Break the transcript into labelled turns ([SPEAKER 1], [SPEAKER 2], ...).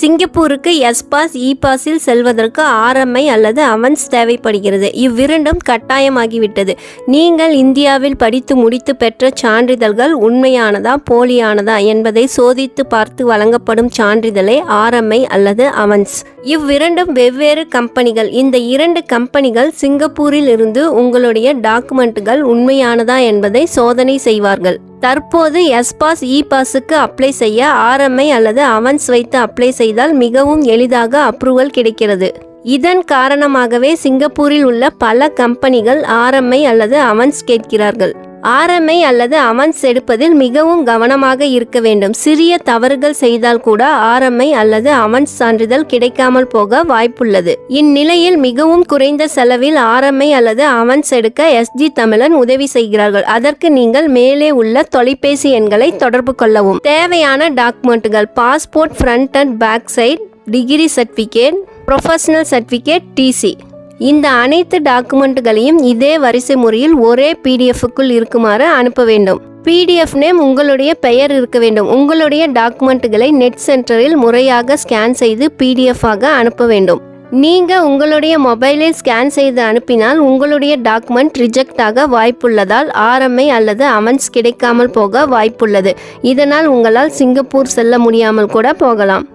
[SPEAKER 1] சிங்கப்பூருக்கு S pass இ பாஸில் செல்வதற்கு ஆர்எம்ஐ அல்லது அவன்ஸ் தேவைப்படுகிறது. இவ்விரண்டும் கட்டாயமாகிவிட்டது. நீங்கள் இந்தியாவில் படித்து முடித்து பெற்ற சான்றிதழ்கள் உண்மையானதா போலியானதா என்பதை சோதித்து பார்த்து வழங்கப்படும் சான்றிதழே ஆர்எம்ஐ அல்லது அவன்ஸ் இவ்விரண்டும் வெவ்வேறு கம்பெனிகள். இந்த இரண்டு கம்பெனிகள் சிங்கப்பூரில் இருந்து உங்களுடைய டாக்குமெண்ட்டுகள் உண்மையானதா என்பதை சோதனை செய்வார்கள். தற்போது எஸ்பாஸ் இ பாஸுக்கு அப்ளை செய்ய ஆர்எம்ஐ அல்லது அவன்ஸ் வைத்து அப்ளை செய்தால் மிகவும் எளிதாக அப்ரூவல் கிடைக்கிறது. இதன் காரணமாகவே சிங்கப்பூரில் உள்ள பல கம்பெனிகள் ஆர்எம்ஐ அல்லது அவன்ஸ் கேட்கிறார்கள். ஆர்எம்ஐ அல்லது அவன்ஸ் எடுப்பதில் மிகவும் கவனமாக இருக்க வேண்டும். சிறிய தவறுகள் செய்தால் கூட ஆர்எம்ஐ அல்லது அவன்ஸ் சான்றிதழ் கிடைக்காமல் போக வாய்ப்புள்ளது. இந்நிலையில் மிகவும் குறைந்த செலவில் ஆர்எம்ஐ அல்லது அவன்ஸ் எடுக்க எஸ்ஜி தமிழன் உதவி செய்கிறார்கள். அதற்கு நீங்கள் மேலே உள்ள தொலைபேசி எண்களை தொடர்பு கொள்ளவும். தேவையான டாக்குமெண்ட்டுகள் passport front and back side degree certificate professional certificate TC இந்த அனைத்து டாக்குமெண்ட்டுகளையும் இதே வரிசை முறையில் ஒரே பிடிஎஃப்க்குள் இருக்குமாறு அனுப்ப வேண்டும். பிடிஎஃப் நேம் உங்களுடைய பெயர் இருக்க வேண்டும். உங்களுடைய டாக்குமெண்ட்டுகளை நெட் சென்டரில் முறையாக ஸ்கேன் செய்து பிடிஎஃப் ஆக அனுப்ப வேண்டும். நீங்க உங்களுடைய மொபைலில் ஸ்கேன் செய்து அனுப்பினால் உங்களுடைய டாக்குமெண்ட் ரிஜெக்ட் ஆக வாய்ப்புள்ளதால் ஆர்எம்ஐ அல்லது அமன்ஸ் கிடைக்காமல் போக வாய்ப்புள்ளது. இதனால் உங்களால் சிங்கப்பூர் செல்ல முடியாமல் கூட போகலாம்.